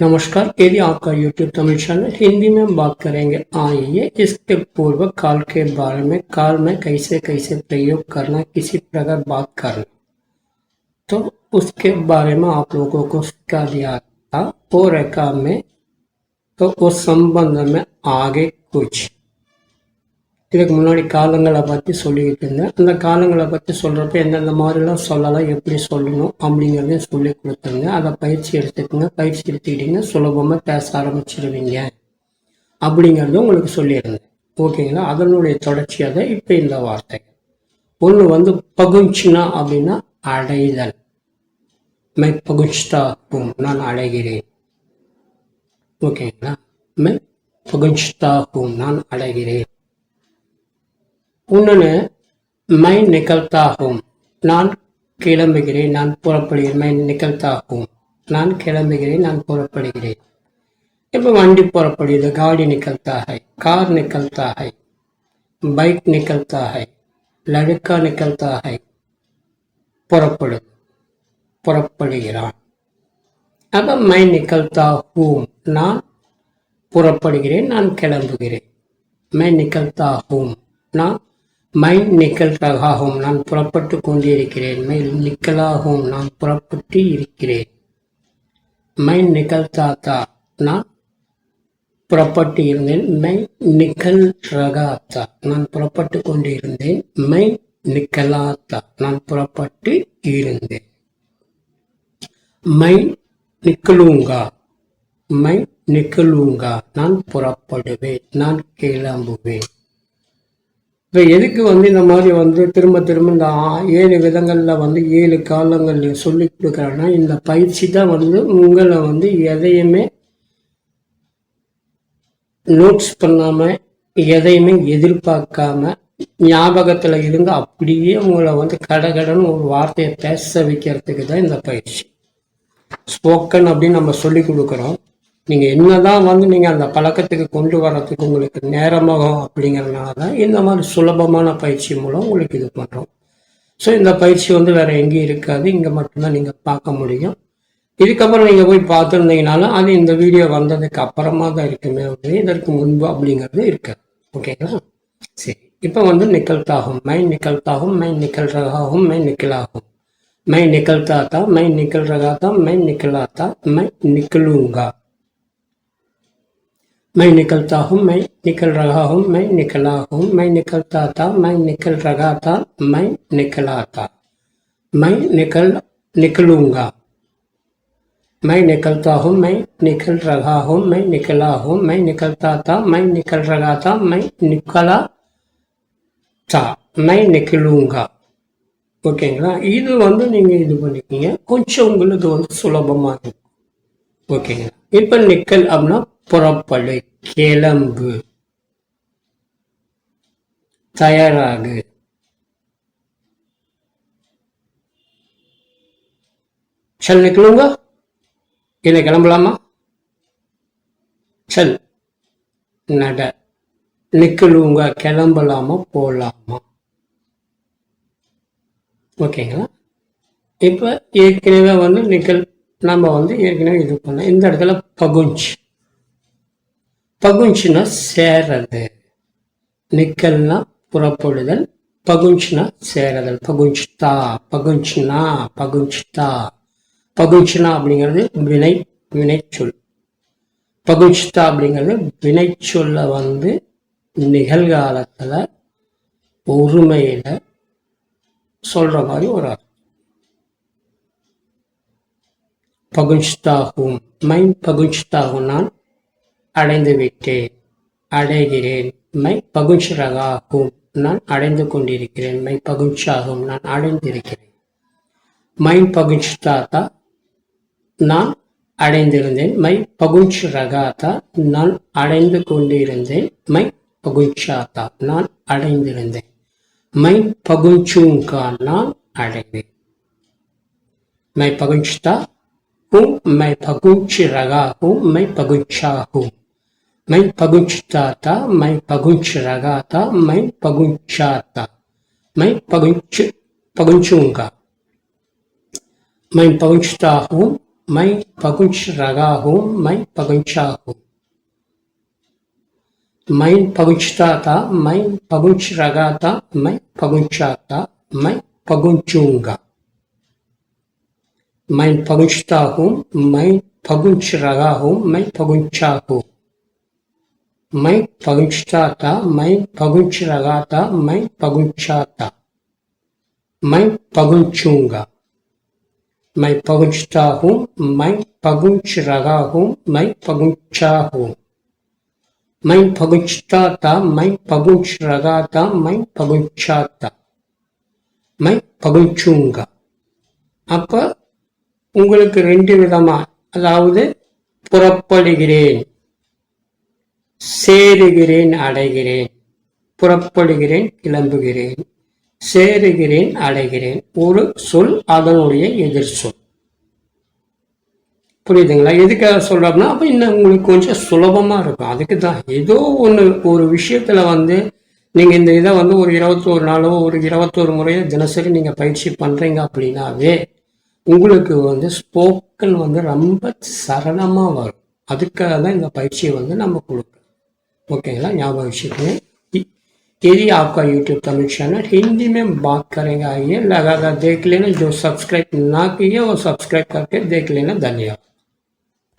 नमस्कार यदि आपका YouTube तमिल चैनल हिंदी में हम बात करेंगे आइए, इसके पूर्व काल के बारे में, काल में कैसे कैसे प्रयोग करना, किसी प्रकार बात करना। तो उसके बारे में आप लोगों को सिखा दिया था और में तो उस संबंध में आगे कुछ। இதுக்கு முன்னாடி காலங்களை பற்றி சொல்லிக்கிட்டு இருந்தேன். அந்த காலங்களை பற்றி சொல்கிறப்ப எந்தெந்த மாதிரிலாம் சொல்லலாம் எப்படி சொல்லணும் அப்படிங்கிறதையும் சொல்லி கொடுத்துருங்க அதை பயிற்சி எடுத்துக்கோங்க. பயிற்சி எடுத்துக்கிட்டிங்கன்னா சுலபமாக பேச ஆரம்பிச்சிருவீங்க அப்படிங்கிறதும் உங்களுக்கு சொல்லியிருந்தேன். ஓகேங்களா? அதனுடைய தொடர்ச்சியாக தான் இப்போ இந்த வார்த்தை. ஒன்று வந்து பகுஞ்சினா அப்படின்னா அடைதல். மை பகுஞ்ச்தாகும். நான் அடைகிறேன். ஓகேங்களா? மை பகுஞ்ச்தாகும். நான் அடைகிறேன். உன்னனு மை நிகழ்த்தாகும். நான் கிளம்புகிறேன் நான் புறப்படுகிறேன். மை நிகழ்த்தாகும். நான் கிளம்புகிறேன் நான் புறப்படுகிறேன். இப்போ வண்டி புறப்படுகிறது? காடி நிகழ்த்தாகை கார் நிகழ்த்தாகை பைக் நிகழ்த்தாகை லடுக்கா நிகழ்த்தாகை புறப்படு புறப்படுகிறான். அப்போ மை நிகழ்த்தாகும். நான் புறப்படுகிறேன் நான் கிளம்புகிறேன். மை நிகழ்த்தாகும். நான் மைண்ட் நிக்கல் ரகாகும் நான் புறப்பட்டு கொண்டிருக்கிறேன். மைல் நிக்கலாகும் நான் புறப்பட்டு இருக்கிறேன். மைண்ட் நிக்கல் தாத்தா நான் புறப்பட்டு இருந்தேன். மை நிக்கல் ரகாத்தா நான் புறப்பட்டு கொண்டிருந்தேன். மை நிக்கலாத்தா நான் புறப்பட்டு இருந்தேன். மை நிக்கலூங்கா மை நிக்கலூங்கா நான் புறப்படுவேன் நான் கிளம்புவேன். இப்போ எதுக்கு வந்து இந்த மாதிரி வந்து திரும்ப திரும்ப இந்த ஆ- ஏழு விதங்களில் வந்து ஏழு காலங்கள் சொல்லி கொடுக்குறாங்கன்னா இந்த பயிற்சி தான் வந்து உங்களை வந்து எதையுமே நோட்ஸ் பண்ணாமல் எதையுமே எதிர்பார்க்காம ஞாபகத்தில் இருந்து அப்படியே உங்களை வந்து கடகடன்னு ஒரு வார்த்தையை பேச வைக்கிறதுக்கு தான் இந்த பயிற்சி. ஸ்போக்கன் அப்படின்னு நம்ம சொல்லி கொடுக்குறோம். நீங்கள் என்னதான் வந்து நீங்கள் அந்த பழக்கத்துக்கு கொண்டு வர்றதுக்கு உங்களுக்கு நேரமாகும் அப்படிங்கிறதுனால தான் இந்த மாதிரி சுலபமான பயிற்சி மூலம் உங்களுக்கு இது பண்ணுறோம் ஸோ இந்த பயிற்சி வந்து வேற எங்கேயும் இருக்காது. இங்கே மட்டும்தான் நீங்கள் பார்க்க முடியும். இதுக்கப்புறம் நீங்கள் போய் பார்த்துருந்தீங்கனாலும் அது இந்த வீடியோ வந்ததுக்கு அப்புறமா தான் இருக்குமே ஒழிய இதற்கு முன்பு அப்படிங்கிறது இருக்காது. ஓகேங்களா சரி. இப்போ வந்து நிக்கல்தாகும் மை நிக்கல்தாகும் மை நிக்கல் ரகாகும் மை நிக்கலாகும் மை நிக்கல்தா தா மை நிக்கல் ரகாத்தா மை நிக்கலாத்தா மை நிக்கலுங்கா मैं निकलता हूँ मैं निकल रहा हूँ मैं निकला हूँ मैं निकलता था मैं निकल रहा था मैं निकला था मैं निकल निकलूंगा मैं निकलता हूँ मैं निकल रहा हूँ मैं निकला हूँ मैं निकलता था मैं निकल रहा था मैं निकला था मैं निकलूंगा ஓகேங்களா இது வந்து நீங்கள் இது பண்ணிக்கிங்க கொஞ்சம் உங்களுக்கு வந்து சுலபமாக இருக்கும் ஓகேங்களா இப்போ நிக்கல் அப்படின்னா புறப்படு கிளம்பு. தயாராகு. சல் நிக்கலுங்க இல்லை கிளம்பலாமா? சல். நட. நிக்கலுங்க கிளம்பலாமா போலாமா? ஓகேங்களா? இப்போ ஏற்கனவே வந்து நிக்கல் நம்ம வந்து ஏற்கனவே இது பண்ணோம். இந்த இடத்துல பகுஞ்ச். பகுஞ்சுனா சேரது நிக்கல்னா புறப்படுதல் பகுஞ்சுனா சேரதல் பகுஞ்சுதா பகுஞ்சுனா பகுஞ்சுதா பகுஞ்சுனா அப்படிங்கிறது வினை வினைச்சொல். பகுஞ்சுதா அப்படிங்கிறது வினைச்சொல்ல வந்து நிகழ்காலத்துல ஒருமையில சொல்ற மாதிரி ஒரு அர்த்தம். பகுஞ்சுதாகும் மைண்ட் பகுஞ்சுதாகும் நான் அடைந்துவிட்டேன் அடைகிறேன். மை பகுஞ்சரகாகும் நான் அடைந்து கொண்டிருக்கிறேன். மை பகுஞ்சாகும் நான் அடைந்திருக்கிறேன். மை பகுஞ்சாத்தா நான் அடைந்திருந்தேன். மை பகுஞ்ச் ரகாத்தா நான் அடைந்து கொண்டிருந்தேன். மை பகுஞ்சாத்தா நான் அடைந்திருந்தேன். மை பகுஞ்சுங்கா நான் அடைவேன் மை பகுஞ்சுதா ஹூ மை பகுஞ்ச் மை பகுஞ்சா मैं पगुंचताता मैं पगुंच रगाता मैं पगुंचाता मैं पगुंच पगुंचूँगा मैं पगुंचता हूँ मैं पगुंच रगा हूँ मैं पगुंचा हूँ मैं पगुंचता था मैं पगुंच रगा था मैं पगुंचा था मैं पगुंचूँगा मैं पगुंचता हूँ मैं पगुंच रगा हूँ मैं पगुंचा हूँ मैं पहुंचता था मैं पहुंच रहा था मैं पहुंचा था मैं पहुंचूंगा मैं पहुंचता हूँ मैं पहुंच रहा हूँ मैं पहुंचा हूँ मैं पहुंचता था मैं पहुंच रहा था मैं पहुंचा था मैं पहुंचूंगा அப்ப உங்களுக்கு ரெண்டு விதமா அதாவது புறப்படுகிறேன் சேருகிறேன் அடைகிறேன். புறப்படுகிறேன் கிளம்புகிறேன். சேருகிறேன் அடைகிறேன். ஒரு சொல் அதனுடைய எதிர் சொல். புரியுதுங்களா? எதுக்காக சொல்றோம்னா அப்ப இன்னும் உங்களுக்கு கொஞ்சம் சுலபமா இருக்கும். அதுக்கு தான் ஏதோ ஒன்று ஒரு விஷயத்துல வந்து நீங்க இந்த இதை வந்து ஒரு இருபத்தோரு நாளோ ஒரு இருபத்தோரு முறையோ தினசரி நீங்க பயிற்சி பண்றீங்க அப்படின்னாவே உங்களுக்கு வந்து ஸ்போக்கன் வந்து ரொம்ப சரளமா வரும். அதுக்காக தான் இந்த பயிற்சியை வந்து நம்ம கொடுக்குறோம். ओकेला ஞாபகம் வச்சுக்கோங்க इ- यदि आपका यूट्यूब तमिल चैनल हिंदी में बात करेंगे आइए लगातार देख लेना जो सब्सक्राइब ना किए वो सब्सक्राइब करके देख लेना धन्यवाद